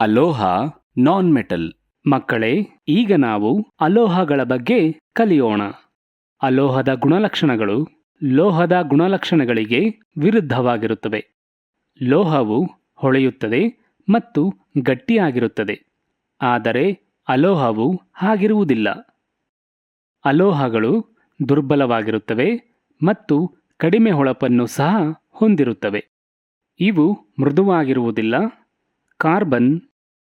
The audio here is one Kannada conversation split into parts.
ಅಲೋಹ ನಾನ್ ಮೆಟಲ್ ಮಕ್ಕಳೇ, ಈಗ ನಾವು ಅಲೋಹಗಳ ಬಗ್ಗೆ ಕಲಿಯೋಣ. ಅಲೋಹದ ಗುಣಲಕ್ಷಣಗಳು ಲೋಹದ ಗುಣಲಕ್ಷಣಗಳಿಗೆ ವಿರುದ್ಧವಾಗಿರುತ್ತವೆ. ಲೋಹವು ಹೊಳೆಯುತ್ತದೆ ಮತ್ತು ಗಟ್ಟಿಯಾಗಿರುತ್ತದೆ. ಆದರೆ ಅಲೋಹವು ಹಾಗಿರುವುದಿಲ್ಲ. ಅಲೋಹಗಳು ದುರ್ಬಲವಾಗಿರುತ್ತವೆ ಮತ್ತು ಕಡಿಮೆ ಹೊಳಪನ್ನು ಸಹ ಹೊಂದಿರುತ್ತವೆ. ಇವು ಮೃದುವಾಗಿರುವುದಿಲ್ಲ. ಕಾರ್ಬನ್,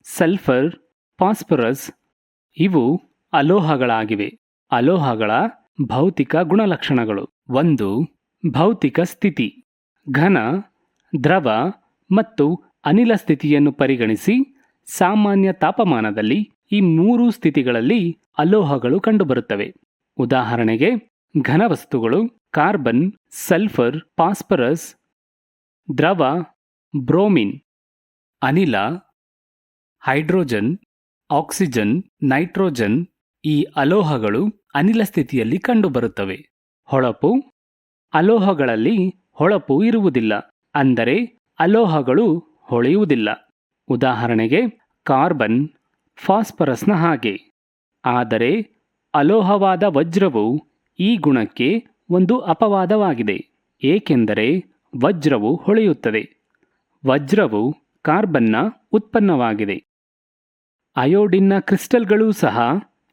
ಸಲ್ಫರ್, ಫಾಸ್ಫರಸ್ ಇವು ಅಲೋಹಗಳಾಗಿವೆ. ಅಲೋಹಗಳ ಭೌತಿಕ ಗುಣಲಕ್ಷಣಗಳು. ಒಂದು, ಭೌತಿಕ ಸ್ಥಿತಿ. ಘನ, ದ್ರವ ಮತ್ತು ಅನಿಲ ಸ್ಥಿತಿಯನ್ನು ಪರಿಗಣಿಸಿ ಸಾಮಾನ್ಯ ತಾಪಮಾನದಲ್ಲಿ ಈ ಮೂರು ಸ್ಥಿತಿಗಳಲ್ಲಿ ಅಲೋಹಗಳು ಕಂಡುಬರುತ್ತವೆ. ಉದಾಹರಣೆಗೆ, ಘನವಸ್ತುಗಳು ಕಾರ್ಬನ್, ಸಲ್ಫರ್, ಫಾಸ್ಫರಸ್, ದ್ರವ, ಬ್ರೋಮಿನ್. ಅನಿಲ, ಹೈಡ್ರೋಜನ್, ಆಕ್ಸಿಜನ್, ನೈಟ್ರೋಜನ್ ಈ ಅಲೋಹಗಳು ಅನಿಲ ಸ್ಥಿತಿಯಲ್ಲಿ ಕಂಡುಬರುತ್ತವೆ. ಹೊಳಪು ಅಲೋಹಗಳಲ್ಲಿ ಹೊಳಪು ಇರುವುದಿಲ್ಲ, ಅಂದರೆ ಅಲೋಹಗಳು ಹೊಳೆಯುವುದಿಲ್ಲ. ಉದಾಹರಣೆಗೆ ಕಾರ್ಬನ್, ಫಾಸ್ಫರಸ್ನ ಹಾಗೆ. ಆದರೆ ಅಲೋಹವಾದ ವಜ್ರವು ಈ ಗುಣಕ್ಕೆ ಒಂದು ಅಪವಾದವಾಗಿದೆ, ಏಕೆಂದರೆ ವಜ್ರವು ಹೊಳೆಯುತ್ತದೆ. ವಜ್ರವು ಕಾರ್ಬನ್ನ ಉತ್ಪನ್ನವಾಗಿದೆ. ಅಯೋಡಿನ್ನ ಕ್ರಿಸ್ಟಲ್ಗಳು ಸಹ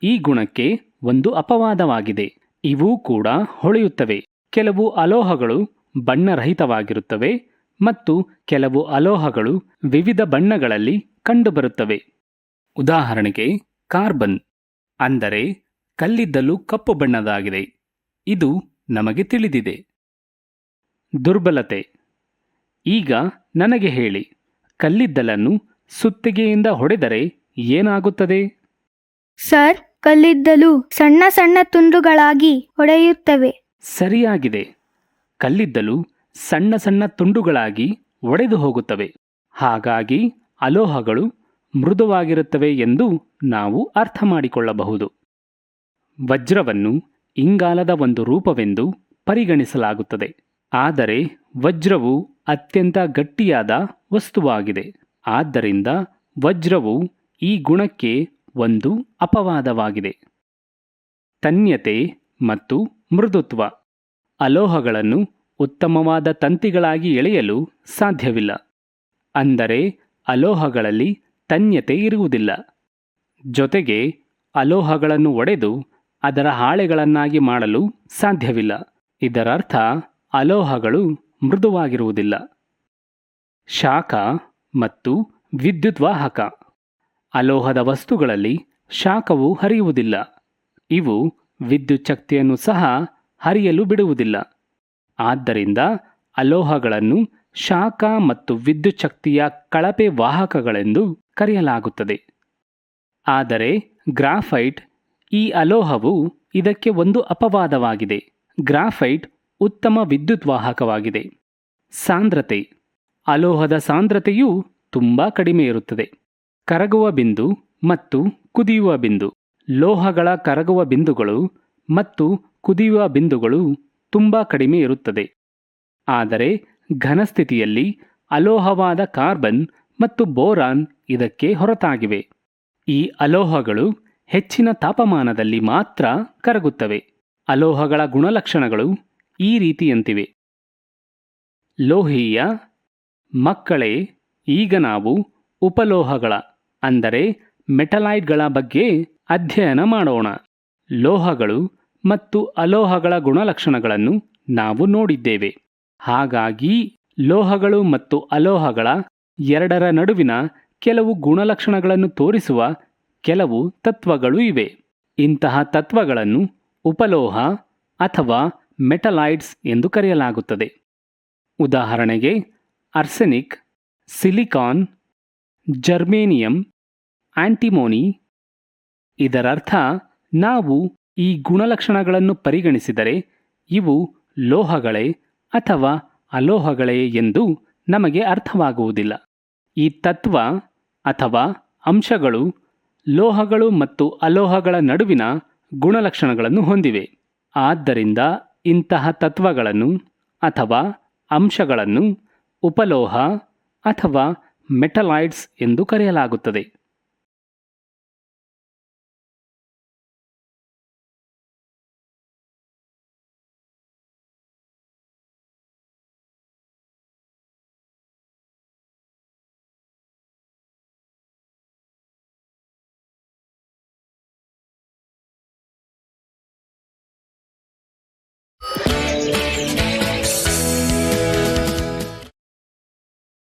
ಈ ಗುಣಕ್ಕೆ ಒಂದು ಅಪವಾದವಾಗಿದೆ. ಇವೂ ಕೂಡ ಹೊಳೆಯುತ್ತವೆ. ಕೆಲವು ಅಲೋಹಗಳು ಬಣ್ಣರಹಿತವಾಗಿರುತ್ತವೆ ಮತ್ತು ಕೆಲವು ಅಲೋಹಗಳು ವಿವಿಧ ಬಣ್ಣಗಳಲ್ಲಿ ಕಂಡುಬರುತ್ತವೆ. ಉದಾಹರಣೆಗೆ ಕಾರ್ಬನ್ ಅಂದರೆ ಕಲ್ಲಿದ್ದಲು ಕಪ್ಪು ಬಣ್ಣದಾಗಿದೆ. ಇದು ನಮಗೆ ತಿಳಿದಿದೆ. ದುರ್ಬಲತೆ. ಈಗ ನನಗೆ ಹೇಳಿ. ಕಲ್ಲಿದ್ದಲನ್ನು ಸುತ್ತಿಗೆಯಿಂದ ಹೊಡೆದರೆ ಏನಾಗುತ್ತದೆ? ಸರ್ ಕಲ್ಲಿದ್ದಲು ಸಣ್ಣ ಸಣ್ಣ ತುಂಡುಗಳಾಗಿ ಒಡೆಯುತ್ತವೆ ಸರಿಯಾಗಿದೆ. ಕಲ್ಲಿದ್ದಲು ಸಣ್ಣ ಸಣ್ಣ ತುಂಡುಗಳಾಗಿ ಒಡೆದು ಹೋಗುತ್ತವೆ. ಹಾಗಾಗಿ ಅಲೋಹಗಳು ಮೃದುವಾಗಿರುತ್ತವೆ ಎಂದು ನಾವು ಅರ್ಥ ಮಾಡಿಕೊಳ್ಳಬಹುದು ವಜ್ರವನ್ನು ಇಂಗಾಲದ ಒಂದು ರೂಪವೆಂದು ಪರಿಗಣಿಸಲಾಗುತ್ತದೆ. ಆದರೆ ವಜ್ರವು ಅತ್ಯಂತ ಗಟ್ಟಿಯಾದ ವಸ್ತುವಾಗಿದೆ. ಆದ್ದರಿಂದ ವಜ್ರವು ಈ ಗುಣಕ್ಕೆ ಒಂದು ಅಪವಾದವಾಗಿದೆ. ತನ್ಯತೆ ಮತ್ತು ಮೃದುತ್ವ ಅಲೋಹಗಳನ್ನು ಉತ್ತಮವಾದ ತಂತಿಗಳಾಗಿ ಎಳೆಯಲು ಸಾಧ್ಯವಿಲ್ಲ. ಅಂದರೆ ಅಲೋಹಗಳಲ್ಲಿ ತನ್ಯತೆ ಇರುವುದಿಲ್ಲ. ಜೊತೆಗೆ ಅಲೋಹಗಳನ್ನು ಒಡೆದು ಅದರ ಹಾಳೆಗಳನ್ನಾಗಿ ಮಾಡಲು ಸಾಧ್ಯವಿಲ್ಲ. ಇದರರ್ಥ ಅಲೋಹಗಳು ಮೃದುವಾಗಿರುವುದಿಲ್ಲ. ಶಾಖ ಮತ್ತು ವಿದ್ಯುತ್ ವಾಹಕ. ಅಲೋಹದ ವಸ್ತುಗಳಲ್ಲಿ ಶಾಖವು ಹರಿಯುವುದಿಲ್ಲ. ಇವು ವಿದ್ಯುತ್ ಶಕ್ತಿಯನ್ನು ಸಹ ಹರಿಯಲು ಬಿಡುವುದಿಲ್ಲ. ಆದ್ದರಿಂದ ಅಲೋಹಗಳನ್ನು ಶಾಖ ಮತ್ತು ವಿದ್ಯುತ್ ಶಕ್ತಿಯ ಕಳಪೆ ವಾಹಕಗಳೆಂದು ಕರೆಯಲಾಗುತ್ತದೆ. ಆದರೆ ಗ್ರಾಫೈಟ್ ಈ ಅಲೋಹವು ಇದಕ್ಕೆ ಒಂದು ಅಪವಾದವಾಗಿದೆ. ಗ್ರಾಫೈಟ್ ಉತ್ತಮ ವಿದ್ಯುತ್ ವಾಹಕವಾಗಿದೆ. ಸಾಂದ್ರತೆ. ಅಲೋಹದ ಸಾಂದ್ರತೆಯು ತುಂಬ ಕಡಿಮೆ ಇರುತ್ತದೆ. ಕರಗುವ ಬಿಂದು ಮತ್ತು ಕುದಿಯುವ ಬಿಂದು. ಲೋಹಗಳ ಕರಗುವ ಬಿಂದುಗಳು ಮತ್ತು ಕುದಿಯುವ ಬಿಂದುಗಳು ತುಂಬ ಕಡಿಮೆ ಇರುತ್ತದೆ. ಆದರೆ ಘನಸ್ಥಿತಿಯಲ್ಲಿ ಅಲೋಹವಾದ ಕಾರ್ಬನ್ ಮತ್ತು ಬೋರಾನ್ ಇದಕ್ಕೆ ಹೊರತಾಗಿವೆ. ಈ ಅಲೋಹಗಳು ಹೆಚ್ಚಿನ ತಾಪಮಾನದಲ್ಲಿ ಮಾತ್ರ ಕರಗುತ್ತವೆ. ಅಲೋಹಗಳ ಗುಣಲಕ್ಷಣಗಳು ಈ ರೀತಿಯಂತಿವೆ ಲೋಹೀಯ ಮಕ್ಕಳೇ, ಈಗ ನಾವು ಉಪಲೋಹಗಳ, ಅಂದರೆ ಮೆಟಲೈಟ್ಗಳ ಬಗ್ಗೆ ಅಧ್ಯಯನ ಮಾಡೋಣ. ಲೋಹಗಳು ಮತ್ತು ಅಲೋಹಗಳ ಗುಣಲಕ್ಷಣಗಳನ್ನು ನಾವು ನೋಡಿದ್ದೇವೆ. ಹಾಗಾಗಿ ಲೋಹಗಳು ಮತ್ತು ಅಲೋಹಗಳ ಎರಡರ ನಡುವಿನ ಕೆಲವು ಗುಣಲಕ್ಷಣಗಳನ್ನು ತೋರಿಸುವ ಕೆಲವು ತತ್ವಗಳು ಇವೆ. ಇಂತಹ ತತ್ವಗಳನ್ನು ಉಪಲೋಹ ಅಥವಾ ಮೆಟಲೈಟ್ಸ್ ಎಂದು ಕರೆಯಲಾಗುತ್ತದೆ. ಉದಾಹರಣೆಗೆ ಅರ್ಸೆನಿಕ್ ಸಿಲಿಕಾನ್, ಜರ್ಮೇನಿಯಂ, ಆಂಟಿಮೋನಿ. ಇದರರ್ಥ, ನಾವು ಈ ಗುಣಲಕ್ಷಣಗಳನ್ನು ಪರಿಗಣಿಸಿದರೆ ಇವು ಲೋಹಗಳೇ ಅಥವಾ ಅಲೋಹಗಳೇ ಎಂದು ನಮಗೆ ಅರ್ಥವಾಗುವುದಿಲ್ಲ. ಈ ತತ್ವ ಅಥವಾ ಅಂಶಗಳು ಲೋಹಗಳು ಮತ್ತು ಅಲೋಹಗಳ ನಡುವಿನ ಗುಣಲಕ್ಷಣಗಳನ್ನು ಹೊಂದಿವೆ. ಆದ್ದರಿಂದ ಇಂತಹ ತತ್ವಗಳನ್ನು ಅಥವಾ ಅಂಶಗಳನ್ನು ಉಪಲೋಹ ಅಥವಾ ಮೆಟಲಾಯ್ಡ್ಸ್ ಎಂದು ಕರೆಯಲಾಗುತ್ತದೆ.